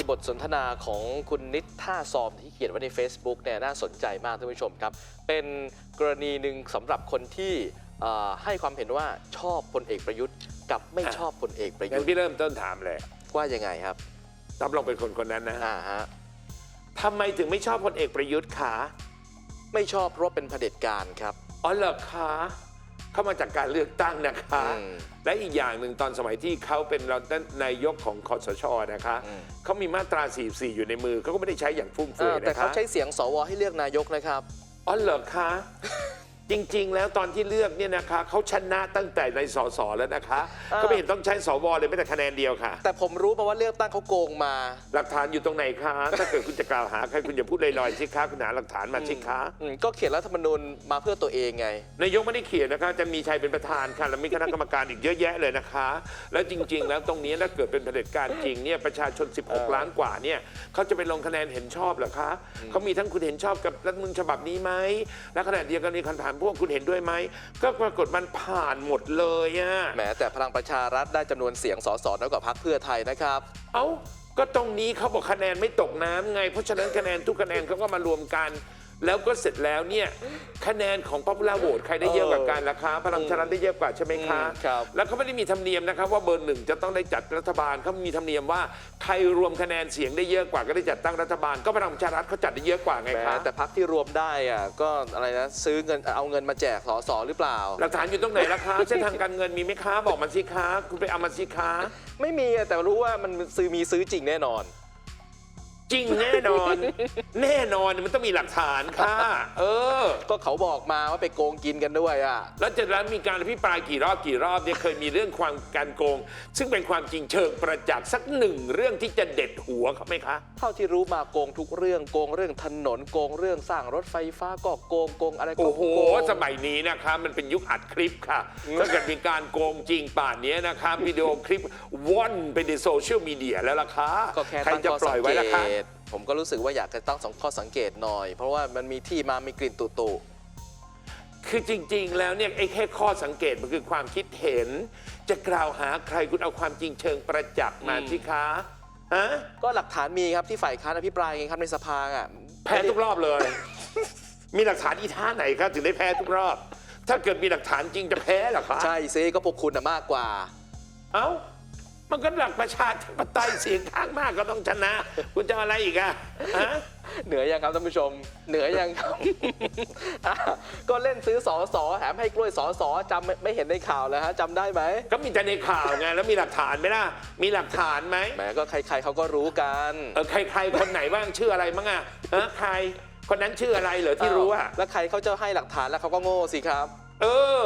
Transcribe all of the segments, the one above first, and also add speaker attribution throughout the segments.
Speaker 1: มีบทสนทนาของคุณนิดท่าซอมที่เขียนไว้ใน Facebook เนี่ยน่าสนใจมากท่านผู้ชมครับ เป็นกรณีหนึ่งสำหรับคนที่เอ่อให้ความเห็นว่าชอบพลเอกประยุทธ์ กับไม่ชอบพลเอกประ
Speaker 2: งั้
Speaker 1: ยุท
Speaker 2: น
Speaker 1: ธ์
Speaker 2: พี่เริ่มต้นถามเลย
Speaker 1: ว่ายังไงครับ
Speaker 2: รับรองเป็นคนคนนั้นนะ
Speaker 1: อ่าฮะ
Speaker 2: ทำไมถึงไม่ชอบพลเอกประยุทธ์คะ
Speaker 1: ไม่ชอบเพราะว่าเป็นเผด็จการครับ
Speaker 2: อ๋อเหรอคะ เข้ามาจากการเลือกตั้งนะคะ
Speaker 1: อืม
Speaker 2: และอีกอย่างหนึ่งตอนสมัยที่เขาเป็นเรานายกของคอสชนะคะ
Speaker 1: อืม
Speaker 2: เขามีมาตรา 44 อยู่ในมือเขาก็ไม่ได้ใช้อย่างฟุ่มเฟื
Speaker 1: อ่า
Speaker 2: อย
Speaker 1: แต่
Speaker 2: นะ
Speaker 1: เขา
Speaker 2: คะ
Speaker 1: ใช้เสียงสวให้เลือกนายกนะครับ
Speaker 2: อ๋อเหรอคะ จริง ๆ แล้วตอนที่เลือกเนี่ยนะคะเขาชนะตั้งแต่ในสสแล้วนะคะ
Speaker 1: อ่า
Speaker 2: ก็ไม่เห็นต้องใช้สวเลยแม้แต่คะแนนเดียวค่ะ
Speaker 1: แต่ผมรู้มาว่าเลือกตั้งเขาโกงมา
Speaker 2: หลักฐานอยู่ตรงไหนคะ ถ้าเกิดคุณจะกล่าวหาใครคุณอย่าพูดลอยๆสิคะคุณหาหลักฐานมาสิคะ
Speaker 1: อืมก็เขียนรัฐธรรมนูญมาเพื่อตัวเองไง
Speaker 2: นายกไม่ได้เขียนนะคะจะมีชัยเป็นประธานค่ะแล้วมีคณะกรรมการอีกเยอะแยะเลยนะคะ แล้วจริง ๆ แล้วตรงนี้ถ้าเกิดเป็นเผด็จการจริงเนี่ยประชาชน 16 ล้านกว่าเนี่ยเขาจะไปลงคะแนนเห็นชอบเหรอคะเขามีทั้งคุณเห็นชอบกับรัฐธรรมนูญฉบับนี้ไหมและขณะเดียวกันในคำถามพวกคุณเห็นด้วยไหม ก็ปรากฏมันผ่านหมดเลยอะ
Speaker 1: แหมแต่พลังประชารัฐได้จำนวนเสียงสสน้อยกว่าพรรคเพื่อไทยนะครับ
Speaker 2: เอ้า ก็ตรงนี้เขาบอกคะแนนไม่ตกน้ำไง เพราะฉะนั้นคะแนนทุกคะแนนเขาก็มารวมกัน แล้วก็เสร็จแล้วเนี่ยคะแนนของ popular vote ใครได้เยอะกว่ากันล่ะคะพลังประชารัฐได้เยอะกว่าใช่ไหมคะ
Speaker 1: อืมครับ
Speaker 2: แล้วเขาไม่ได้มีธรรมเนียมนะครับว่าเบอร์หนึ่งจะต้องได้จัดรัฐบาลเขามีธรรมเนียมว่าใครรวมคะแนนเสียงได้เยอะกว่าก็ได้จัดตั้งรัฐบาล ก็พลังประชารัฐเขาจัดได้เยอะกว่าไง
Speaker 1: แหม
Speaker 2: คะ
Speaker 1: แต่พรรคที่รวมได้อะก็อะไรนะซื้อเงินเอาเงินมาแจกสสหรือเปล่า
Speaker 2: หลักฐานอยู่ตรงไหนล่ะคะเส้นทางการเงินมีไหมคะบอกมาสิคะคุณไปเอามาสิคะ
Speaker 1: ไม่มีอะแต่รู้ว่ามันซื้อมีซื้อจริงแน่นอน
Speaker 2: จริงแน่นอน แน่นอนมันต้องมีหลักฐานค่ะ เออ
Speaker 1: ก็เขาบอกมาว่าไปโกงกินกันด้วยอะ
Speaker 2: แล้วจากนั้นมีการอภิปรายกี่รอบกี่รอบเนี่ยเคยมีเรื่องความการโกง ซึ่งเป็นความจริงเชิงประจักษ์สักหนึ่งเรื่องที่จะเด็ดหัวเขาไหมคะ
Speaker 1: เท่าที่รู้มาโกงทุกเรื่องโกงเรื่องถนนโกงเรื่องสร้างรถไฟฟ้าก็โกงโกงอะไรก็
Speaker 2: โอ้โห
Speaker 1: โกง
Speaker 2: สมัยนี้นะคะมันเป็นยุคอัดคลิปค่ะ ถ้าเกิดมีการโกงจริงป่านนี้นะคะวิดีโอคลิปว่อนไปในโซเชียลมีเดียแล้วล่ะคะ
Speaker 1: ก็แค่
Speaker 2: ใคร
Speaker 1: ตั้ง
Speaker 2: จะ
Speaker 1: ข้อ
Speaker 2: ปล่
Speaker 1: สั
Speaker 2: อย
Speaker 1: ง
Speaker 2: ไว้
Speaker 1: เก
Speaker 2: ล่ะคะ
Speaker 1: ตผมก็รู้สึกว่าอยากจะตั้งสองข้อสังเกตหน่อย เพราะว่ามันมีที่มามีกลิ่นตุตุ
Speaker 2: คือจริงๆ แล้วเนี่ยไอ้แค่ข้อสังเกตมันคือความคิดเห็น จะกล่าวหาใครคุณเอาความจริงเชิงประจักษ์มาสิคะฮะ
Speaker 1: ก็หลักฐานมีครับที่ฝ่ายค้านอภิปรายไงครับในสภาอะ
Speaker 2: แพ้ทุกรอบเลย มีหลักฐานอีท่าไหนครับถึงได้แพ้ทุกรอบ ถ้าเกิดมีหลักฐานจริงจะแพ้เหรอคะ
Speaker 1: ใช่ซิก็พวกคุณน่ะมากกว่า
Speaker 2: เอ้า มันก็หลักประชาธิปไตยเสียงข้างมากก็ต้องชนะ คุณจะเอาอะไรอีกอะฮะ
Speaker 1: เหนือยังครับท่านผู้ชม เหนือยังครับ อะก็เล่นซื้อสอสอแถมให้กล้วยสอสอจำไม่ไม่เห็นในข่าวเลยฮะจำได้ไหม
Speaker 2: ก็มีแต่ในข่าวไงแล้วมีหลักฐานไหมล่ะ มีหลักฐานไหม
Speaker 1: แหมก็ใครๆเขาก็รู้กัน
Speaker 2: เออใครใครคนไหนบ้างชื่ออะไรบ้างอะฮะใครคนนั้นชื่ออะไรเหรอที่รู้อะ
Speaker 1: แล้วใครเขาจะให้หลักฐานแล้วเขาก็โง่สิครับ
Speaker 2: เออ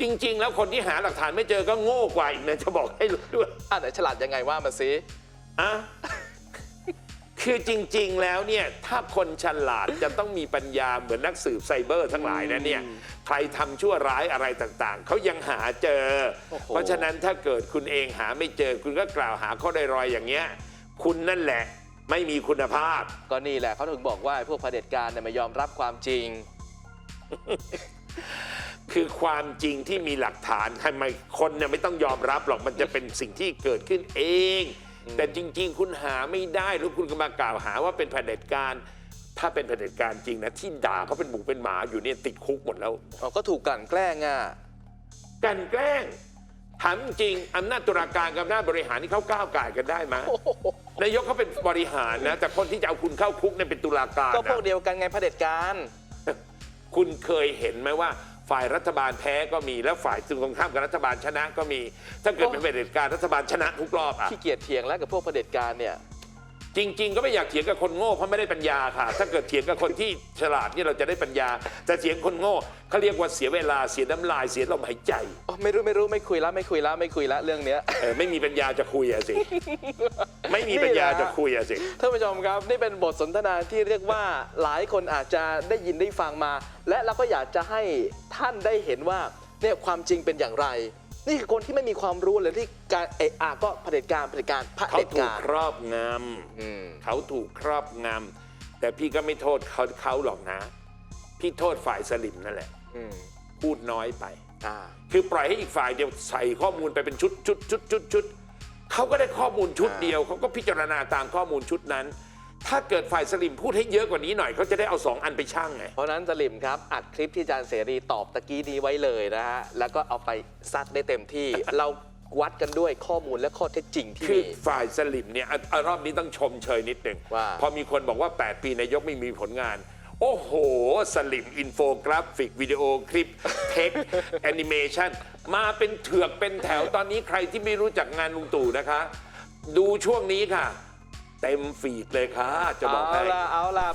Speaker 2: จริง ๆ แล้วคนที่หาหลักฐานไม่เจอก็โง่กว่าอีกนะจะบอกให้รู้ด้วย
Speaker 1: อะไหนฉลาดยังไงว่ามาสิ
Speaker 2: อะคือจริง ๆ แล้วเนี่ยถ้าคนฉลาดจะต้องมีปัญญาเหมือนนักสืบไซเบอร์ทั้งหลายนะเนี่ยใครทำชั่วร้ายอะไรต่างๆ เขายังหาเจอ
Speaker 1: โอ้โห
Speaker 2: เพราะฉะนั้นถ้าเกิดคุณเองหาไม่เจอ คุณก็กล่าวหาเขาได้รอยๆอย่างเงี้ย คุณนั่นแหละไม่มีคุณภาพ
Speaker 1: ก็นี่แหละเขาถึงบอกว่าไอ้พวกเผด็จการเนี่ยไม่ยอมรับความจริง
Speaker 2: คือความจริงที่มีหลักฐานทำไมคนเนี่ยไม่ต้องยอมรับหรอกมันจะเป็นสิ่งที่เกิดขึ้นเอง แต่จริง ๆ คุณหาไม่ได้แล้วคุณก็มากล่าวหาว่าเป็นเผด็จการ ถ้าเป็นเผด็จการจริงนะที่ด่าเขาเป็นหมูเป็นหมาอยู่เนี่ยติดคุกหมดแล้ว
Speaker 1: อ๋อก็ถูกกลั่นแกล้งอะ
Speaker 2: กลันแกล้งถามจริงอำนาจตุลาการกับอำนาจบริหารนี่เขาก้าวไก่ายกันได้ไหมนายกเขาเป็นบริหารนะ แต่คนที่จะเอาคุณเข้าคุกเนี่ยเป็นตุลาการ
Speaker 1: ก็พวก
Speaker 2: นะ
Speaker 1: เดียวกันไงเผด็จการ
Speaker 2: คุณเคยเห็นไหมว่า ฝ่ายรัฐบาลแพ้ก็มีแล้วฝ่ายตรงข้ามกับรัฐบาลชนะก็มี ถ้าเกิดเป็นเผด็จการรัฐบาลชนะทุกรอบอะ
Speaker 1: ขี้เกียจเถียงแล้วกับพวกเผด็จการเนี่ย
Speaker 2: จริง ๆ ก็ไม่อยากเถียงกับคนโง่เพราะไม่ได้ปัญญาค่ะ ถ้าเกิดเถียงกับคนที่ฉลาดเนี่ยเราจะได้ปัญญา แต่เถียงคนโง่เขาเรียกว่าเสียเวลาเสียน้ำลายเสียลมหายใจ
Speaker 1: อ๋อไม่รู้ไม่รู้ไม่คุยแล้วไม่คุยแล้วไม่คุยแล้วเรื่องเนี้ย
Speaker 2: เออไม่มีปัญญาจะคุยอะสิไม่มีปัญญาจะคุยอะสิ
Speaker 1: ท่านผู้ชมครับ นี่เป็นบทสนทนาที่เรียกว่าหลายคนอาจจะได้ยินได้ฟังมา และเราก็อยากจะให้ท่านได้เห็นว่าเนี่ยความจริงเป็นอย่างไร นี่คือคนที่ไม่มีความรู้เลยที่การเอะอะก็เผด็จการเผด็จการเผ
Speaker 2: เขา
Speaker 1: ด็จ
Speaker 2: ถูก
Speaker 1: การ
Speaker 2: ครอบง
Speaker 1: อืมำ
Speaker 2: เขาถูกครอบงำแต่พี่ก็ไม่โทษเขาเขาหรอกนะ พี่โทษฝ่ายสลิมนั่นแหละ
Speaker 1: อืม
Speaker 2: พูดน้อยไป
Speaker 1: อ่า
Speaker 2: คือปล่อยให้อีกฝ่ายเดียวใส่ข้อมูลไปเป็นชุดชุดชุดชุดชุดเขาก็ได้ข้อมูลชุด
Speaker 1: อ่า
Speaker 2: เดียวเขาก็พิจารณาตามข้อมูลชุดนั้น ถ้าเกิดฝ่ายสลิมพูดให้เยอะกว่านี้หน่อยเขาจะได้เอาสองอันไปชั่งไง
Speaker 1: เพราะฉะนั้นสลิมครับอัดคลิปที่อาจารย์เสรีตอบตะกี้นี้ไว้เลยนะฮะแล้วก็เอาไปซัดได้เต็มที่ เราวัดกันด้วยข้อมูลและข้อเท็จจริงที่
Speaker 2: คือ
Speaker 1: มี
Speaker 2: ฝ่ายสลิมเนี่ยอะอะรอบนี้ต้องชมเชยนิดหนึ่ง
Speaker 1: ว่า
Speaker 2: พอมีคนบอกว่า 8 ปีนายกไม่มีผลงาน โอ้โห สลิมอินโฟกราฟิก วิดีโอคลิป เทคแอนิเมชันมาเป็นเถือกเป็นแถวตอนนี้ใครที่ไม่รู้จักงานลุงตู่นะคะ ดูช่วงนี้ค่ะ เต็มฟีดเลยค่ะ จะบอก
Speaker 1: เอา
Speaker 2: ให้
Speaker 1: ละเอาล่ะ